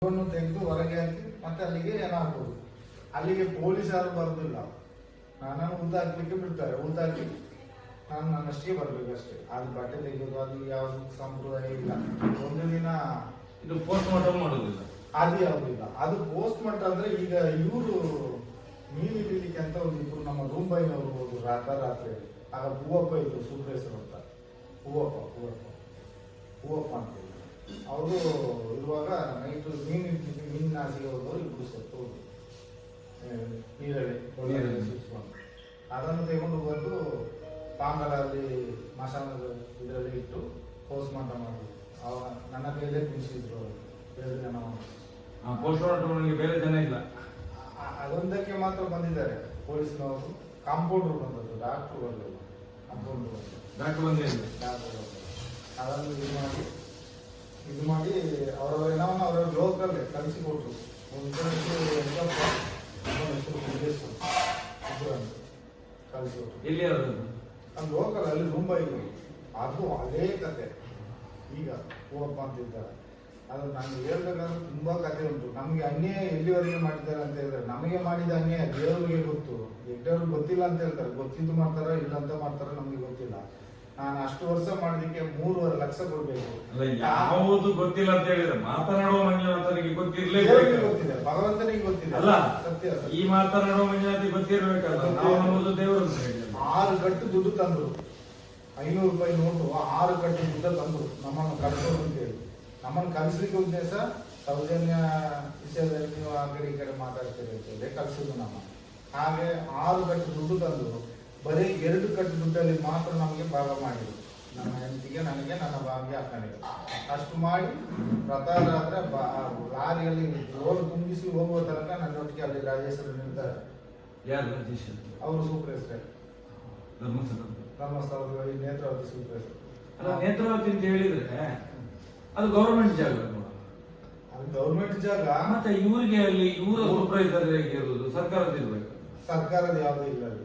ತೆಗೆದು ಹೊರಗೆ ಹಾಕಿ ಮತ್ತೆ ಅಲ್ಲಿಗೆ ಏನಾಗ್ಬೋದು ಅಲ್ಲಿಗೆ ಪೊಲೀಸ್ ಯಾರು ಬರೋದಿಲ್ಲ. ನಾನು ಊತ ಹಾಕ್ಲಿಕ್ಕೆ ಬಿಡ್ತಾರೆ. ಹಾಕಿ ನಾನು ನನ್ನಷ್ಟೇ ಬರ್ಬೇಕು ಅಷ್ಟೇ ಅದು ಬಟ್ಟೆ ತೆಗೆಯೋದು ಅದು ಯಾವ ಸಂಪ್ರದಾಯ ಇಲ್ಲ. ಒಂದು ದಿನ ಇದು ಪೋಸ್ಟ್ ಮಾರ್ಟಮ್ ಮಾಡೋದಿಲ್ಲ. ಅದು ಯಾವುದಿಲ್ಲ ಅದು ಪೋಸ್ಟ್ ಮಾರ್ಟಮ್ ಅಂದ್ರೆ ಈಗ ಇವರು ಮೀನು ಹಿಡಿಲಿಕ್ಕೆ ಅಂತ ಒಂದು ಇಬ್ಬರು ನಮ್ಮ ಮುಂಬೈನವರು ಹೋದ್ರು ರಾತ್ರ ರಾತ್ರಿ ಆಗ ಹೂವಪ್ಪ ಇದ್ರು ಸುಬ್ರೇಶ್ವರ ಅಂತ. ಹೂವಪ್ಪ ಹೂವಪ್ಪ. ಹೂವಪ್ಪ ಅಂತ. ಅವರು ಇರುವಾಗ ನೈಟು ಮೀನು ಮೀನ್ ಮೀನಿನ ಆಸೆಗೆ ಹೋದವರು ಇಬ್ರು ಸತ್ತು ನೀರಲ್ಲಿ ನೀರಲ್ಲಿ. ಸುತ್ಕೊಂಡು. ಅದನ್ನು ತಗೊಂಡು ಬಂದು ಪಾಂಗಲಲ್ಲಿ ಮಸಾಲ ಇದರಲ್ಲಿ ಇಟ್ಟು ಪೋಸ್ಟ್ ಮಾರ್ಟಮ್ ಮಾಡಿದ್ರು. ಅವಾಗ ನನ್ನ ಕೈಯಲ್ಲೇ ತಿನ್ನಿಸಿದ್ರು ಎರಡು ಜನ ಪೋಸ್ಟ್ ಬೇರೆ ಜನ ಇಲ್ಲ. ಅದೊಂದಕ್ಕೆ ಮಾತ್ರ ಬಂದಿದ್ದಾರೆ ಪೊಲೀಸ್ನವರು. ಕಾಂಪೌಂಡರ್ ಬಂದದ್ದು ಡಾಕ್ಟರ್ ಬರಲಿಲ್ಲ ಕಾಂಪೌಂಡರ್ ಬಂದರು ಡಾಕ್ಟರ್ ಬಂದಿಲ್ಲ. ಡಾಕ್ಟರ್ ಬಂದರು ಅದನ್ನು ಇದು ಮಾಡಿ ಇದು ಮಾಡಿ ಅವರವರ ಏನವನ್ನ ಅವರವ್ರ ಲೋಕಲ್ಲೇ ಕಲಿಸಿಕೊಟ್ರು ಒಂದು ಹೆಸರು ಎಲ್ಲಿ ಯಾರು ನಮ್ಮ ಲೋಕಲ್ ಅಲ್ಲಿ ಮುಂಬೈ ಅದು ಅದೇ ಕತೆ. ಈಗ ಹೂವಪ್ಪ ಅಂತ ಇದ್ದಾರೆ ಅದು ನಾನು ಹೇಳ್ಬೇಕಾದ್ರೆ ತುಂಬಾ ಕತೆ ಉಂಟು. ನಮಗೆ ಅನ್ಯಾಯ ಎಲ್ಲಿವರೆಗೆ ಮಾಡಿದ್ದಾರೆ ಅಂತ ಹೇಳಿದ್ರೆ ನಮಗೆ ಮಾಡಿದ ಅನ್ಯಾಯ ದೇವರಿಗೆ ಗೊತ್ತು. ಎಡ್ಡವ್ರಿಗೆ ಗೊತ್ತಿಲ್ಲ ಅಂತ ಹೇಳ್ತಾರೆ. ಗೊತ್ತಿದ್ದು ಮಾಡ್ತಾರೋ ಇಲ್ಲ ಅಂತ ಮಾಡ್ತಾರೋ ನಮಗೆ ಗೊತ್ತಿಲ್ಲ. ನಾನು ಅಷ್ಟು ವರ್ಷ ಮಾಡೋದಕ್ಕೆ ಮೂರುವರೆ ಲಕ್ಷ ಕೊಡ್ಬೇಕು. ಅಲ್ಲ ಯಾವುದು ಗೊತ್ತಿಲ್ಲ ಅಂತ ಹೇಳಿದ್ರೆ ಮಾತನಾಡುವ ಮಂಜುನಾಥನಿಗೆ ಗೊತ್ತಿರ್ಲೇ ಗೊತ್ತಿಲ್ಲ ಗೊತ್ತಿದೆ ಭಗವಂತನಿಗೆ ಗೊತ್ತಿದೆ. ಅಲ್ಲ ಸತ್ಯ. ಈ ಮಾತನಾಡುವ ಮಂಜುನಾಥಿಗೆ ಗೊತ್ತಿರ್ಬೇಕಲ್ಲ ನಾವು ನಮ್ಮದು ದೇವರು ಆರು ಗಟ್ಟು ದುಡ್ಡು ತಂದ್ರು. ಐನೂರು ರೂಪಾಯಿ ನೋಟು ಆರು ಕಟ್ಟು ದುಡ್ಡು ತಂದ್ರು. ನಮ್ಮನ್ನು ಅಂತ ಅಂತೇಳಿ ನಮ್ಮನ್ನು ಕಲಿಸ್ಲಿಕ್ಕೆ ಉದ್ದೇಶ ಸೌಜನ್ಯ ವಿಷಯದಲ್ಲಿ ನೀವು ಆ ಕಡೆ ಈ ಕಡೆ ಮಾತಾಡ್ತೀರಿ ಅಂತೇಳಿ ಕಲಿಸೋದು ನಮ್ಮ. ಹಾಗೆ ಆರು ಗಟ್ಟು ದುಡ್ಡು ತಂದು ಬರೀ ಎರಡು ಕಟ್ಟು ದುಡ್ಡಲ್ಲಿ ಮಾತ್ರ ನಮಗೆ ಭಾಗ ಮಾಡಿದ್ರು. ನಮ್ಮ ಹೆಂಡತಿಗೆ ನನಗೆ ನನ್ನ ಭಾಗ್ಯ ಅಕ್ಕನಿಗೆ. ಅಷ್ಟು ಮಾಡಿ ರಥರಾತ್ರೆ ಬಾ- ಲಾರಿಯಲ್ಲಿ ರೋಲ್ ತುಂಬಿಸಿ ಹೋಗುವ ತನಕ ನನ್ನೊಟ್ಟಿಗೆ ಅಲ್ಲಿ ರಾಜೇಶ್ವರ ನಿಲ್ತಾರೆ ಯಾರು ರಾಜೇಶ್? ಅವರು ಸೂಪರ್ ಧರ್ಮಸ್ಥಳ ಧರ್ಮಸ್ಥಳದ ಈ ನೇತ್ರಾವತಿ ಸೂಪರ್ ಅಲ್ಲ ನೇತ್ರಾವತಿ ಅಂತ ಹೇಳಿದ್ರೆ ಅದು ಗೌರ್ಮೆಂಟ್ ಜಾಗ? ಅದು ಗೌರ್ಮೆಂಟ್ ಜಾಗ. ಮತ್ತೆ ಇವರಿಗೆ ಅಲ್ಲಿ ಇವರ ಹೇಗೆ ಇರೋದು ಸರ್ಕಾರದ ಇರ್ಬೇಕು. ಸರ್ಕಾರದ ಯಾವ್ದು ಇಲ್ಲ ಅಲ್ಲಿ.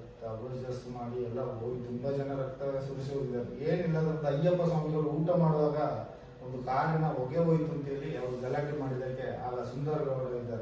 ಈಗೆಲ್ಲ ಅಬ್ರೋಜಸ್ ಮಾಡಿ ಎಲ್ಲ ಹೋಗಿ ತುಂಬಾ ಜನ ರಕ್ತ ಸುರಿಸಿ ಹೋಗಿದ್ದಾರೆ. ಏನಿಲ್ಲ ಅಂತ ಅಯ್ಯಪ್ಪ ಸ್ವಾಮಿಗಳು ಊಟ ಮಾಡುವಾಗ ಒಂದು ಕಾರಿನ ಹೊಗೆ ಹೋಯ್ತು ಅಂತೇಳಿ ಅವರು ಗಲಾಟೆ ಮಾಡಿದ್ದಕ್ಕೆ ಆಗ ಸುಂದರ ಗೌಡರು ಇದ್ದಾರೆ.